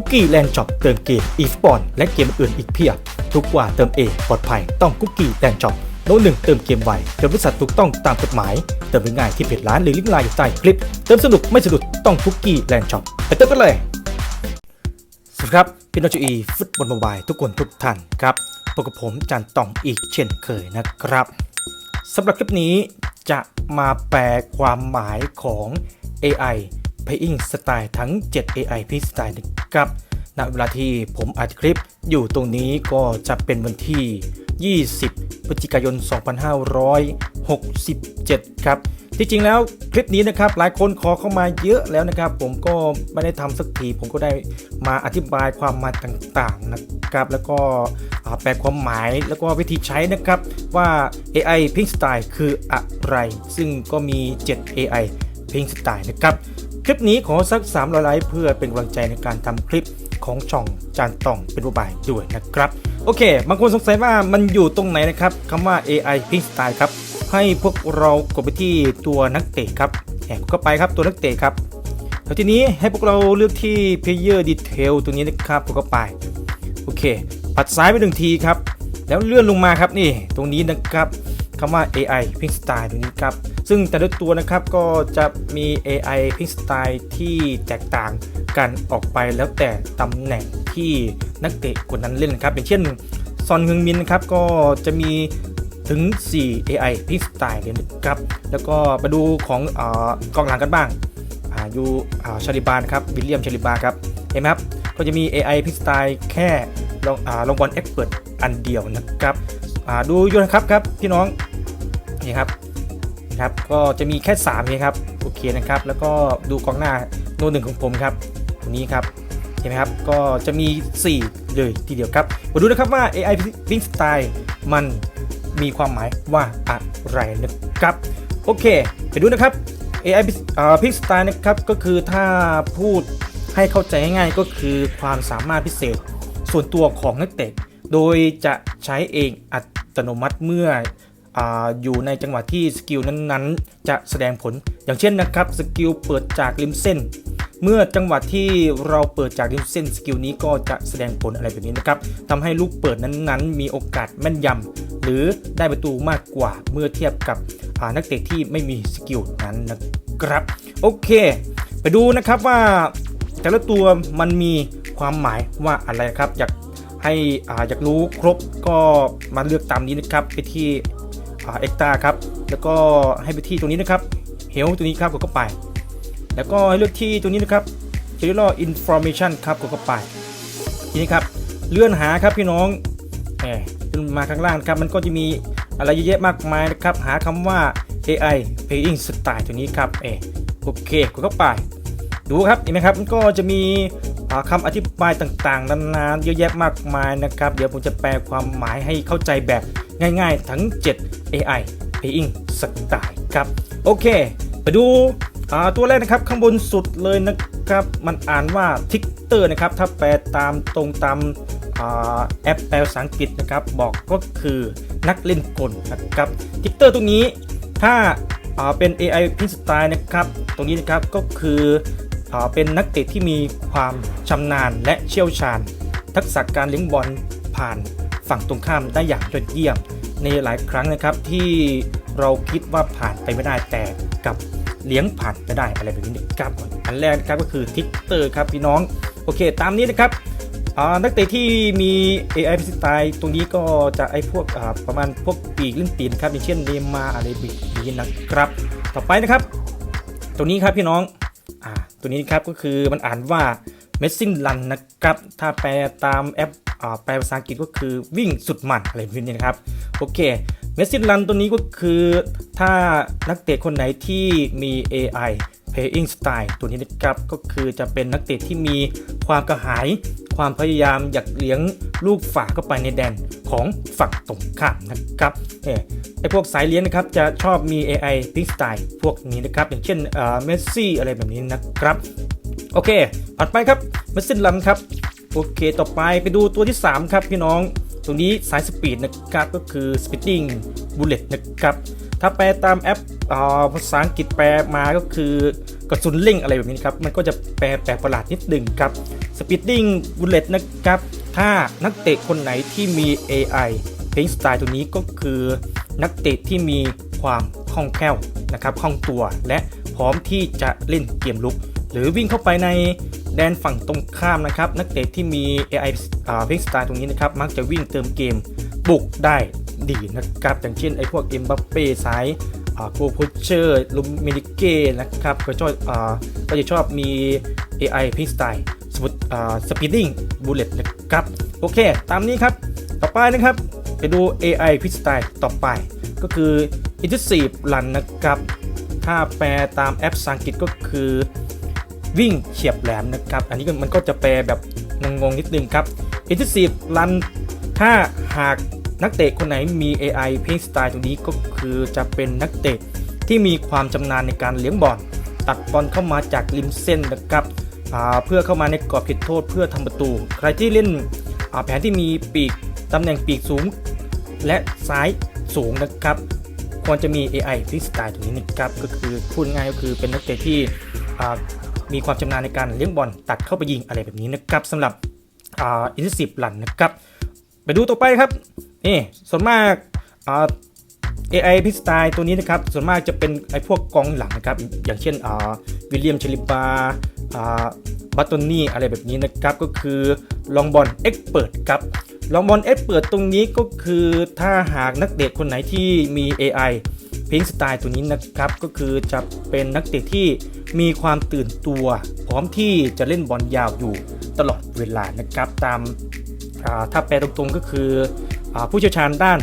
คุกกี้แลนด์ช็อปเติมเกมอีสปอนและเกมอื่นอีกเพียบ ทุกว่าเติมเองปลอดภัยต้องคุกกี้แลนด์ช็อปโน้ตหนึ่งเติมเกมไวเติมบริษัทถูกต้องตามกฎหมาย เติมง่ายที่เพจร้านหรือลิงก์ไลน์อยู่ใต้คลิป เติมสนุกไม่สะดุดต้องคุกกี้แลนด์ช็อปไปเติมกันเลย สวัสดีครับพี่น้องจูอีฟุตบอลโมบายทุกคนทุกท่านครับพบกับผมจานต่องอีกเช่นเคยนะครับสำหรับคลิปนี้จะมาแปลความหมายของ AI Playing Style ทั้ง 7 AI Playing Style นะครับณเวลาที่ผมอัดคลิปอยู่ตรงนี้ก็จะเป็นวันที่ 20 พฤศจิกายน 2567 ครับ ที่จริงแล้วคลิปนี้นะครับหลายคนขอเข้ามาเยอะแล้วนะครับ ผมก็ไม่ได้ทำสักที ผมก็ได้มาอธิบายความหมายต่างๆนะครับ แล้วก็แปลความหมายแล้วก็วิธีใช้นะครับว่า AI Pink Style คืออะไร ซึ่งก็มี 7 AI Pink Style นะครับ คลิปนี้ขอสัก300ไลค์เพื่อเป็นกำลังใจในการทำคลิปของช่องจานต่องเป็นรูปแบบด้วยนะครับ โอเค บางคนสงสัยว่ามันอยู่ตรงไหนนะครับคำว่า AI Pink Style ครับ ให้พวกเรากดไปที่ตัวนักเตะครับแหกเข้าไปครับตัวนักเตะครับแล้วทีนี้ให้พวกเราเลือกที่ Player Detail ตัวนี้นะครับกดเข้าไป โอเค ปัดซ้ายไปหนึ่งทีครับ แล้วเลื่อนลงมาครับนี่ ตรงนี้นะครับคำว่า AI Pink Style ตรงนี้ครับ ซึ่งแต่ละตัวนะครับก็จะมี AI Pink Style ที่แตกต่างกันออกไปแล้วแต่ตำแหน่งที่นักเตะคนนั้นเล่นนะครับ อย่างเช่นซอนฮึงมินนะครับก็จะมีถึง 4 AI Pink Style เลยนะครับ แล้วก็มาดูของอกองหลังกันบ้างอายูอ่าชาลิบานครับวิลเลียมชาลิบาครับเห็นไหมครับก็จะมี AI พิกสไตล์แค่ลองอลองบอลเอ็กเปิดอันเดียวนะครับดูยูนะครับครับพี่น้องนี่ครับ ครับก็จะมีแค่3นี่ครับโอเคนะครับแล้วก็ดูกองหน้าโนหนึ่งของผมครับตรงนี้ครับเห็นไหมครับก็จะมี 4 เลยทีเดียวครับมาดูนะครับว่า AI พิกสไตล์มันมีความหมายว่าอะไรนะครับโอเค ไปดูนะครับ AI พิกสไตล์นะครับก็คือถ้าพูดให้เข้าใจง่ายๆก็คือความสามารถพิเศษส่วนตัวของนักเตะโดยจะใช้เองอัตโนมัติเมื่อ อยู่ในจังหวะที่สกิลนั้นๆ จะแสดงผล อย่างเช่นนะครับสกิลเปิดจากริมเส้น เมื่อจังหวะที่เราเปิดจากริมเส้นสกิลนี้ก็จะแสดงผลอะไรแบบนี้นะครับทำให้ลูกเปิดนั้นๆ มีโอกาสแม่นยำหรือได้ประตูมากกว่าเมื่อเทียบกับนักเตะที่ไม่มีสกิลนั้นนะครับโอเค ไปดูนะครับว่าแต่ละตัวมันมีความหมายว่าอะไรครับ อยากให้ออยากรู้ครบก็มาเลือกตามนี้นะครับไปที่ เอ็กตาครับ แล้วก็ให้ไปที่ตรงนี้นะครับเฮลตัวนี้ครับกดเข้าไป แล้วก็ให้เลือกที่ตรงนี้นะครับ General Information ครับกดเข้าไป ทีนี้ครับ เลื่อนหาครับพี่น้องแหมขึ้นมาข้างล่างครับ มันก็จะมีอะไรเยอะแยะมากมายนะครับ หาคำว่า AI Playing Style ตัวนี้ครับเออโอเคกดเข้าไป ดูครับเห็นไหมครับ มันก็จะมีอ่าคำอธิบายต่างๆ นานาเยอะแยะมากมายนะครับ เดี๋ยวผมจะแปลความหมายให้เข้าใจแบบง่ายๆ ทั้ง 7 AI Playing Style ครับ โอเค ไปดูตัวแรกนะครับข้างบนสุดเลยนะครับ มันอ่านว่าทิกเตอร์นะครับ ถ้าแปลตามตรงตามแอปแปลภาษาอังกฤษนะครับ บอกก็คือนักเล่นกลนะครับทิกเตอร์ตรงนี้ถ้าาเป็น AI p i n Style นะครับ ตรงนี้นะครับก็คือเป็นนักเตะที่มีความชำนาญและเชี่ยวชาญ ทักษะการเลี้ยงบอลผ่านฝั่งตรงข้ามได้อย่างยอดเยี่ยม ในหลายครั้งนะครับที่เราคิดว่าผ่านไปไม่ได้แต่กับเลี้ยงผ่านไปได้อะไรแบบนี้นะครับอันแรกนะครับก็คือทิกเตอร์ครับพี่น้องโอเค ตามนี้นะครับนักเตะที่มี AI พิสไตล์ตรงนี้ก็จะไอพวกประมาณพวกปีกเล่นปีนครับอย่างเช่นเนมาอะไรแบบนี้นะครับ ต่อไปนะครับตัวนี้ครับพี่น้องอตัวนี้ครับก็คือมันอ่านว่า Messing Run นะครับ ถ้าแปลตามแอป แปลภาษาอังกฤษก็คือวิ่งสุดมันอะไรแบบนี้นะครับ โอเค Messing Run ตัวนี้ก็คือถ้านักเตะคนไหนที่มี AI Playing Style ตัวนี้นะครับก็คือจะเป็นนักเตะที่มีความกระหาย ความพยายามอยากเลี้ยงลูกฝากเข้าไปในแดนของฝั่งตรงข้ามนะครับเอ่อไอพวกสายเลี้ยงนะครับจะชอบมี AI Playing Style พวกนี้นะครับ อย่างเช่นเมสซี่อะไรแบบนี้นะครับ โอเคถัดไปครับเมาสิ้นลำครับ โอเค ต่อไปไปดูตัวที่ 3 ครับพี่น้องตัวนี้สายสปีดนะครับก็คือ speeding bullet นะครับ ถ้าแปลตามแอปอ่าภาษาอังกฤษแปลมาก็คือกระสุนเร่งอะไรแบบนี้ครับ มันก็จะแปลแปลกประหลาดนิดหนึ่งครับ Speeding Bullet นะครับ ถ้านักเตะคนไหนที่มี AI Playing Style ตัวนี้ก็คือนักเตะที่มีความคล่องแคล่วนะครับคล่องตัวและพร้อมที่จะเล่นเกมลุก หรือวิ่งเข้าไปใน แดนฝั่งตรงข้ามนะครับ นักเตะที่มี AI อ่า Playing Style ตรงนี้นะครับ มักจะวิ่งเติมเกมบุกได้ดีนะครับ อย่างเช่นไอ้พวกเอ็มบัปเป้สายโกโพเชอร์ลูมินิเก้นะครับ ก็ชอบก็จะชอบมี AI Playing Style สมุดอ่า Speeding Bullet นะครับ โอเค ตามนี้ครับ ต่อไปนะครับ ไปดู AI Playing Style ต่อไป ก็คือ Intensive Run นะครับ ถ้าแปลตามแอปภาษาอังกฤษก็คือ วิ่งเฉียบแหลมนะครับ อันนี้มันก็จะแปลแบบงงๆนิดนึงครับ Intensive Run ถ้าหากนักเตะคนไหนมี AI Play Style ตรงนี้ก็คือจะเป็นนักเตะที่มีความชำนาญในการเลี้ยงบอลตัดบอลเข้ามาจากริมเส้นนะครับเพื่อเข้ามาในกรอบเขตโทษเพื่อทำประตู ใครที่เล่นแผนที่มีปีกตำแหน่งปีกสูง และซ้ายสูงนะครับ ควรจะมี AI Play Style ตรงนี้นะครับ ก็คือพูดง่ายก็คือเป็นนักเตะที่ มีความชำนาญในการเลี้ยงบอลตัดเข้าไปยิงอะไรแบบนี้นะครับสำหรับอ่าอินสิบลันนะครับ ไปดูต่อไปครับนี่ส่วนมากอ่า AI พิสไตล์ตัวนี้นะครับส่วนมากจะเป็นไอพวกกองหลังนะครับอย่างเช่นอ่าวิลเลียมเชลิบาอ่าบัตตนี่อะไรแบบนี้นะครับก็คือลองบอลเอ็กเปิดครับลองบอลเอ็กเปิดตรงนี้ก็คือถ้าหากนักเตะคนไหนที่มี AI พลงสไตล์ตัวนี้นะครับก็คือจะเป็นนักเตะที่มีความตื่นตัว พร้อมที่จะเล่นบอลยาวอยู่ตลอดเวลานะครับตามาถ้าแปลตรงๆก็คืออผู้เชี่ยวชาญด้าน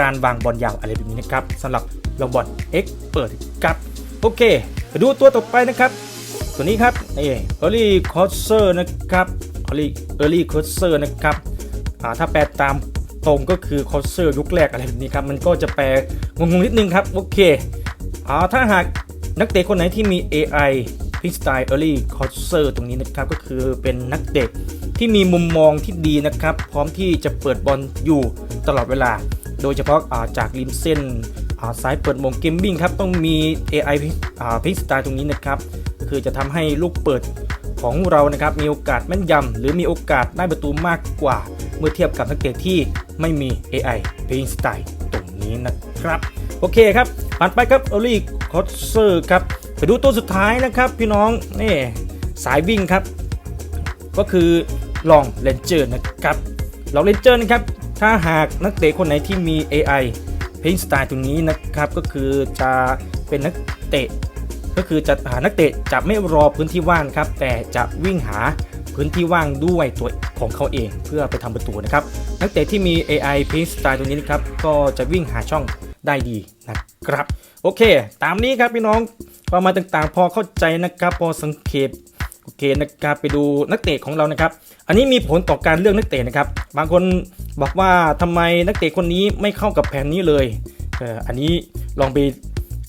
การวางบอลยาวอะไรแบบนี้นะครับสำหรับลองบอล X เปิดครับโอเคไปดูตัวต่อไปนะครับ ตัวนี้ครับนี่ Early Crosser นะครับ Early Early Crosser นะครับถ้าแปลตาม ตรงก็คือ Crosser ยุคแรกอะไรแบบนี้ครับ มันก็จะแปลงงๆนิดนึงครับ โอเคอ่าถ้าหากนักเตะคนไหนที่มี AI p i c k Style Early Crosser ตรงนี้นะครับ ก็คือเป็นนักเตะที่มีมุมมองที่ดีนะครับ พร้อมที่จะเปิดบอลอยู่ตลอดเวลา โดยเฉพาะอ่าจากริมเส้นอ่าซ้ายเปิดมงเกมบิ้งครับ ต้องมี AI อ่า p i c k Style ตรงนี้นะครับ คือจะทำให้ลูกเปิดของเรานะครับ มีโอกาสแม่นยำหรือมีโอกาสได้ประตูมากกว่า เมื่อเทียบกับนักเตะที่ ไม่มี AI Playing Style ตรงนี้นะครับ โอเคครับผ่านไปครับอลี่คอสเซอร์ครับไปดูตัวสุดท้ายนะครับ พี่น้องนี่สายวิ่งครับ ก็คือลองเลนเจอร์นะครับลองเลนเจอร์นะครับถ้าหากนักเตะคนไหนที่มี AI Playing Style ตรงนี้นะครับก็คือจะเป็นนักเตะ ก็คือจะหานักเตะจะไม่รอพื้นที่ว่างครับ แต่จะวิ่งหาพื้นที่ว่างด้วยตัว ของเขาเองเพื่อไปทำประตูนะครับ นักเตะที่มี AI Play Style ตรงนี้นะครับก็จะวิ่งหาช่องได้ดีนะครับ โอเค ตามนี้ครับพี่น้องความหมายต่างๆ พอเข้าใจนะครับพอสังเกตโอเคนะครับไปดูนักเตะของเรานะครับ อันนี้มีผลต่อการเลือกนักเตะนะครับ บางคนบอกว่าทำไมนักเตะคนนี้ไม่เข้ากับแผนนี้เลยเอออันนี้ลองไป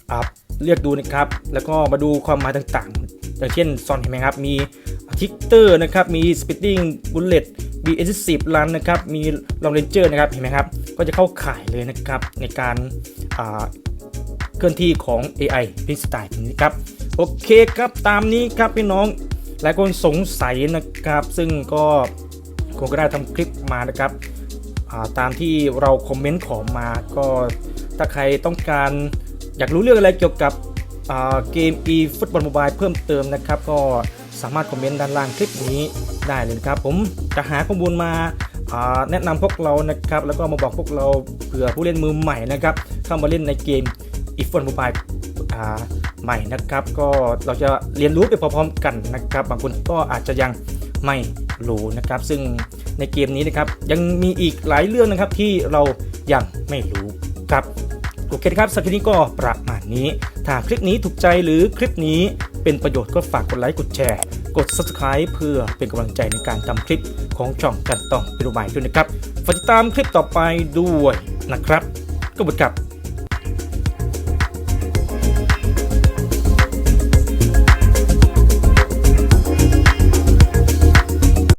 อ่าเลือกดูนะครับ แล้วก็มาดูความหมายต่างๆ อย่างเช่นซอนเห็นไหมครับ มี ทิกเตอร์นะครับ มีสปิ d ดิ้งบุลเลตมีเอ s สิบลันนะครับ มีลองเรนเจอร์นะครับ เห็นไหมครับ ก็จะเข้าข่ายเลยนะครับ ในการาเคลื่อนที่ของ AI p i n Style นี้ครับ โอเคครับ ตามนี้ครับพี่น้อง หลายคนสงสัยนะครับ ซึ่งก็คงก็ได้ทำคลิปมานะครับาตามที่เราคอมเมนต์ขอมาก็ถ้าใครต้องการอยากรู้เรื่องอะไรเกี่ยวกับเกม e ฟุตบอลโมบายเพิ่มเติมนะครับ ก็ สามารถคอมเมนต์ด้านล่างคลิปนี้ได้เลยนะครับ ผมจะหาข้อมูลมาแนะนำพวกเรานะครับ แล้วก็มาบอกพวกเราเผื่อผู้เล่นมือใหม่นะครับ เข้ามาเล่นในเกม e ฟุตบอลโมบายใหม่นะครับ ก็เราจะเรียนรู้ไปพร้อมๆกันนะครับ บางคนก็อาจจะยังไม่รู้นะครับ ซึ่งในเกมนี้นะครับ ยังมีอีกหลายเรื่องนะครับที่เรายังไม่รู้ครับโอเคครับสำหรับคลิปนี้ก็ประมาณนี้ ถ้าคลิปนี้ถูกใจหรือคลิปนี้ เป็นประโยชน์ก็ฝากกดไลค์กดแชร์ กด subscribe เพื่อเป็นกำลังใจในการทำคลิปของช่องกันต้องเปดูใหม่ด้วยนะครับฝากติดตามคลิปต่อไปด้วยนะครับก็บุดกับ